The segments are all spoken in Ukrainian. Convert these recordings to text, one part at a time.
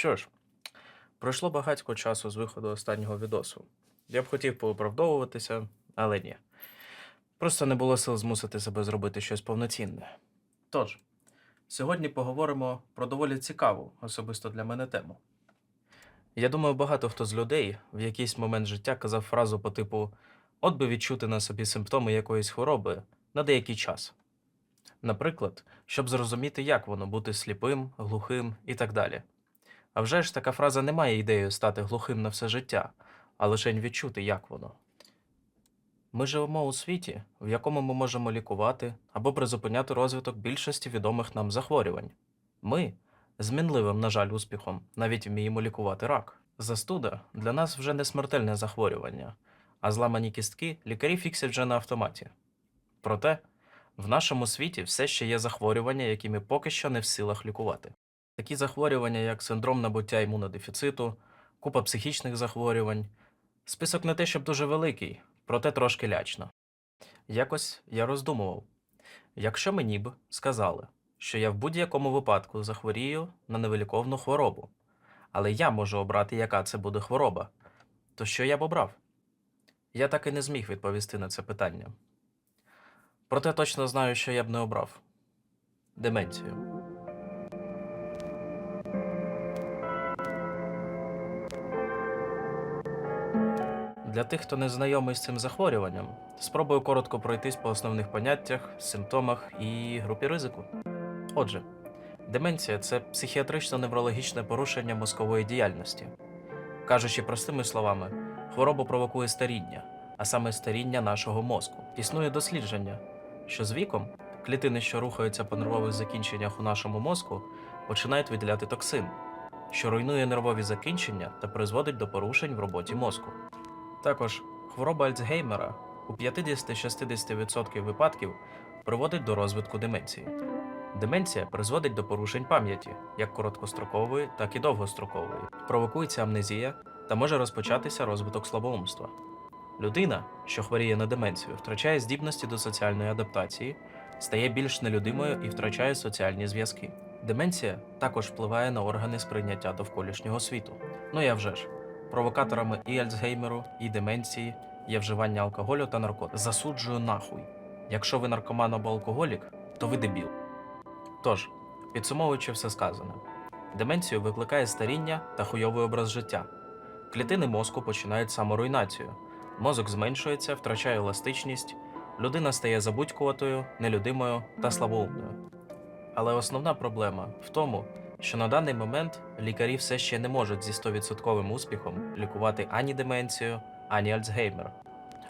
Що ж, пройшло багатько часу з виходу останнього відосу. Я б хотів пооправдовуватися, але ні. Просто не було сил змусити себе зробити щось повноцінне. Тож, сьогодні поговоримо про доволі цікаву, особисто для мене тему. Я думаю, багато хто з людей в якийсь момент життя казав фразу по типу От би відчути на собі симптоми якоїсь хвороби на деякий час. Наприклад, щоб зрозуміти, як воно бути сліпим, глухим і так далі. А вже ж така фраза не має ідеєю стати глухим на все життя, а лише відчути, як воно. Ми живемо у світі, в якому ми можемо лікувати або призупиняти розвиток більшості відомих нам захворювань. Ми з мінливим, на жаль, успіхом навіть вміємо лікувати рак. Застуда для нас вже не смертельне захворювання, а зламані кістки лікарі фіксять вже на автоматі. Проте, в нашому світі все ще є захворювання, які ми поки що не в силах лікувати. Такі захворювання, як синдром набуття імунодефіциту, купа психічних захворювань. Список не те, щоб дуже великий, проте трошки лячно. Якось я роздумував: якщо мені б сказали, що я в будь-якому випадку захворію на невиліковну хворобу, але я можу обрати, яка це буде хвороба, то що я б обрав? Я так і не зміг відповісти на це питання. Проте точно знаю, що я б не обрав деменцію. Для тих, хто не знайомий з цим захворюванням, спробую коротко пройтись по основних поняттях, симптомах і групі ризику. Отже, деменція це психіатрично-неврологічне порушення мозкової діяльності. Кажучи простими словами, хворобу провокує старіння, а саме старіння нашого мозку. Існує дослідження, що з віком клітини, що рухаються по нервових закінченнях у нашому мозку, починають виділяти токсин, що руйнує нервові закінчення та призводить до порушень в роботі мозку. Також хвороба Альцгеймера у 50-60% випадків приводить до розвитку деменції. Деменція призводить до порушень пам'яті, як короткострокової, так і довгострокової. Провокується амнезія та може розпочатися розвиток слабоумства. Людина, що хворіє на деменцію, втрачає здібності до соціальної адаптації, стає більш нелюдимою і втрачає соціальні зв'язки. Деменція також впливає на органи сприйняття довколишнього світу. Ну я вже ж. Провокаторами і Альцгеймеру, і деменції є вживання алкоголю та наркотиків. Засуджую нахуй. Якщо ви наркоман або алкоголік, то ви дебіл. Тож, підсумовуючи все сказане, деменцію викликає старіння та хуйовий образ життя. Клітини мозку починають саморуйнацію. Мозок зменшується, втрачає еластичність, людина стає забудькуватою, нелюдимою та слабоумною. Але основна проблема в тому, що на даний момент лікарі все ще не можуть зі 100% успіхом лікувати ані деменцію, ані Альцгеймер.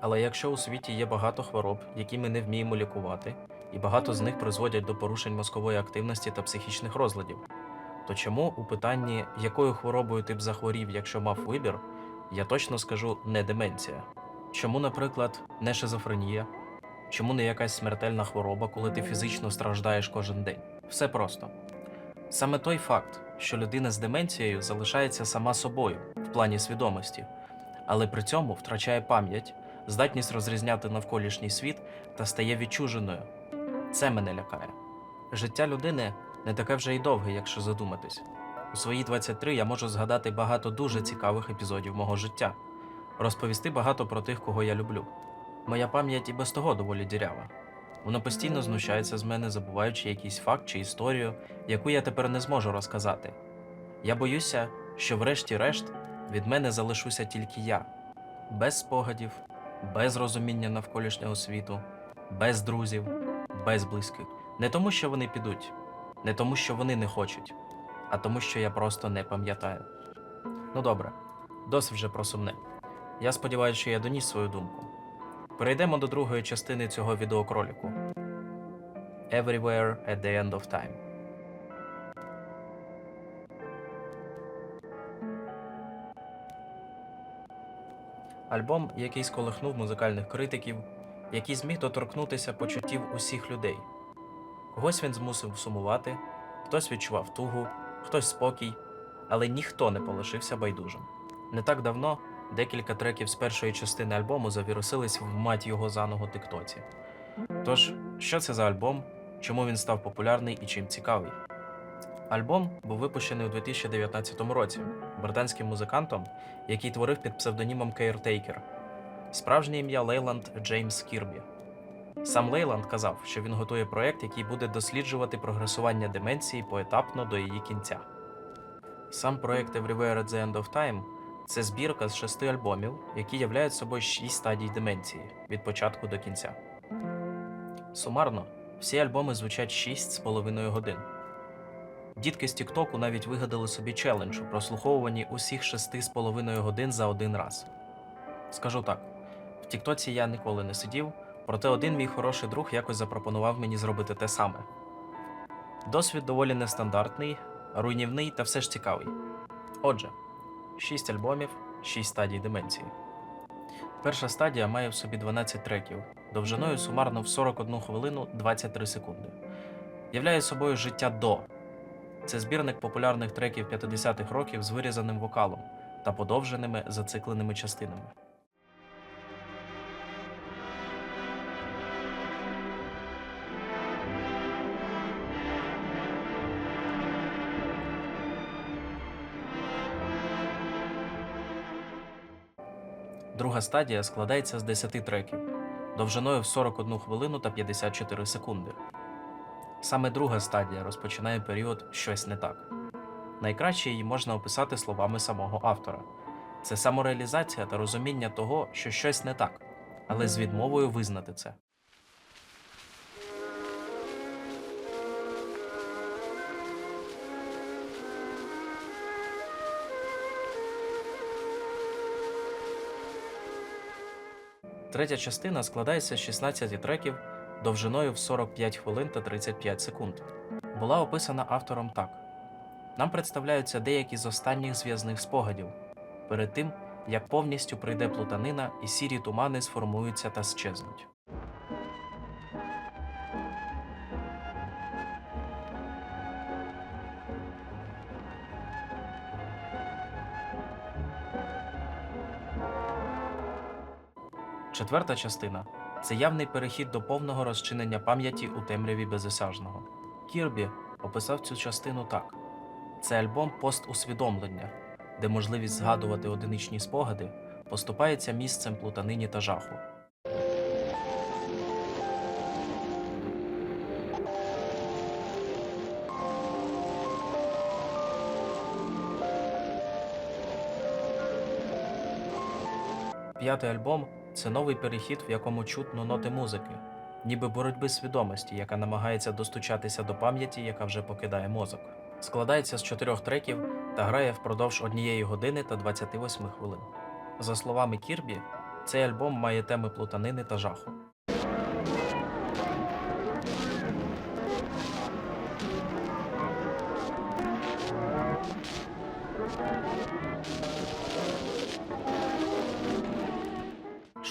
Але якщо у світі є багато хвороб, які ми не вміємо лікувати, і багато з них призводять до порушень мозкової активності та психічних розладів, то чому у питанні, якою хворобою ти б захворів, якщо мав вибір, я точно скажу не деменція? Чому, наприклад, не шизофренія? Чому не якась смертельна хвороба, коли ти фізично страждаєш кожен день? Все просто. Саме той факт, що людина з деменцією залишається сама собою в плані свідомості, але при цьому втрачає пам'ять, здатність розрізняти навколишній світ та стає відчуженою. Це мене лякає. Життя людини не таке вже й довге, якщо задуматись. У свої 23 я можу згадати багато дуже цікавих епізодів мого життя, розповісти багато про тих, кого я люблю. Моя пам'ять і без того доволі дірява. Воно постійно знущається з мене, забуваючи якийсь факт чи історію, яку я тепер не зможу розказати. Я боюся, що врешті-решт від мене залишуся тільки я, без спогадів, без розуміння навколишнього світу, без друзів, без близьких. Не тому, що вони підуть, не тому, що вони не хочуть, а тому, що я просто не пам'ятаю. Ну добре, досить вже про сумне. Я сподіваюся, що я доніс свою думку. Перейдемо до другої частини цього відеокроліку. Everywhere at the end of time. Альбом, який сколихнув музикальних критиків, який зміг доторкнутися почуттів усіх людей. Когось він змусив сумувати, хтось відчував тугу, хтось спокій, але ніхто не полишився байдужим. Не так давно декілька треків з першої частини альбому завірусились в мать його заного тиктоці. Тож, що це за альбом, чому він став популярний і чим цікавий? Альбом був випущений у 2019 році британським музикантом, який творив під псевдонімом Caretaker. Справжнє ім'я Лейланд Джеймс Кірбі. Сам Лейланд казав, що він готує проект, який буде досліджувати прогресування деменції поетапно до її кінця. Сам проект Everywhere at the End of Time це збірка з шести альбомів, які являють собою шість стадій деменції від початку до кінця. Сумарно, всі альбоми звучать 6,5 годин. Дітки з Тіктоку навіть вигадали собі челендж у прослуховуванні усіх 6,5 годин за один раз. Скажу так: в Тіктоці я ніколи не сидів, проте один мій хороший друг якось запропонував мені зробити те саме. Досвід доволі нестандартний, руйнівний та все ж цікавий. Отже, 6 альбомів, 6 стадій деменції. Перша стадія має в собі 12 треків, довжиною сумарно в 41 хвилину 23 секунди. Являє собою життя до. Це збірник популярних треків 50-х років з вирізаним вокалом та подовженими зацикленими частинами. Друга стадія складається з 10 треків, довжиною в 41 хвилину та 54 секунди. Саме друга стадія розпочинає період щось не так. Найкраще її можна описати словами самого автора: це самореалізація та розуміння того, що щось не так, але з відмовою визнати це. Третя частина складається з 16 треків довжиною в 45 хвилин та 35 секунд. Була описана автором так: нам представляються деякі з останніх зв'язних спогадів перед тим, як повністю прийде плутанина і сірі тумани сформуються та щезнуть. Четверта частина це явний перехід до повного розчинення пам'яті у темряві безосяжного. Кірбі описав цю частину так: це альбом постусвідомлення, де можливість згадувати одиничні спогади поступається місцем плутанині та жаху. П'ятий альбом це новий перехід, в якому чутно ноти музики, ніби боротьби свідомості, яка намагається достучатися до пам'яті, яка вже покидає мозок. Складається з чотирьох треків та грає впродовж однієї години та 28 хвилин. За словами Кірбі, цей альбом має теми плутанини та жаху.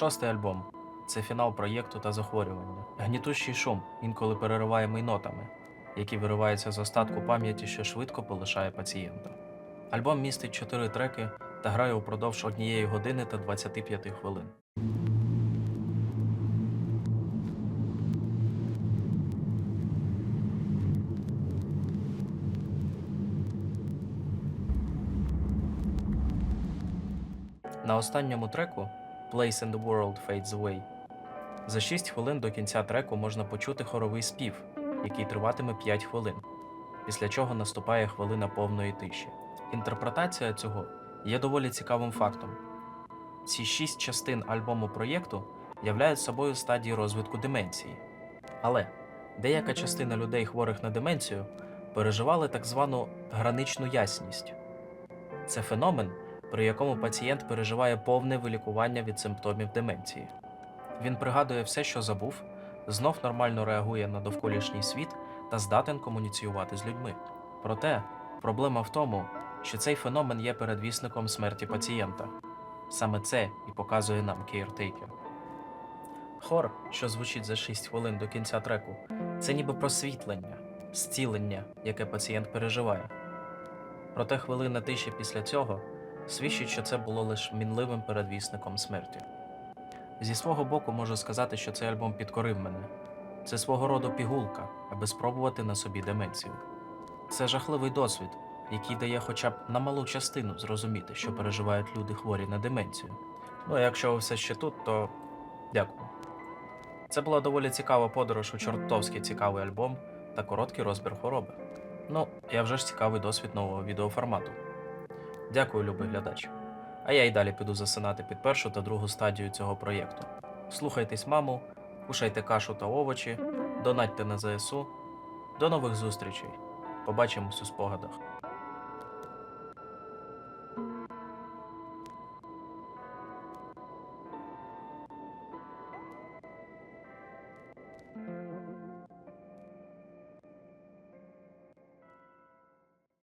Шостий альбом це фінал проєкту та захворювання. Гнітущий шум інколи перериваємий нотами, які вириваються з остатку пам'яті, що швидко полишає пацієнта. Альбом містить чотири треки та грає упродовж однієї години та 25 хвилин. На останньому треку Place in the World Fades Away. За 6 хвилин до кінця треку можна почути хоровий спів, який триватиме 5 хвилин, після чого наступає хвилина повної тиші. Інтерпретація цього є доволі цікавим фактом. Ці шість частин альбому проєкту являють собою стадії розвитку деменції. Але деяка частина людей, хворих на деменцію, переживали так звану граничну ясність. Це феномен, при якому пацієнт переживає повне вилікування від симптомів деменції. Він пригадує все, що забув, знов нормально реагує на довколишній світ та здатен комуніціювати з людьми. Проте проблема в тому, що цей феномен є передвісником смерті пацієнта. Саме це і показує нам Caretaker. Хор, що звучить за 6 хвилин до кінця треку, це ніби просвітлення, зцілення, яке пацієнт переживає. Проте хвилина тиші після цього свідчить, що це було лише мінливим передвісником смерті. Зі свого боку можу сказати, що цей альбом підкорив мене. Це свого роду пігулка, аби спробувати на собі деменцію. це жахливий досвід, який дає хоча б на малу частину зрозуміти, що переживають люди хворі на деменцію. Ну а якщо ви все ще тут, то дякую. Це була доволі цікава подорож у чортовський цікавий альбом та короткий розбір хвороби. Ну, я вже ж цікавий досвід нового відеоформату. Дякую, любий глядач. А я й далі піду засинати під першу та другу стадію цього проєкту. Слухайтесь маму, кушайте кашу та овочі, донатьте на ЗСУ. До нових зустрічей. Побачимось у спогадах.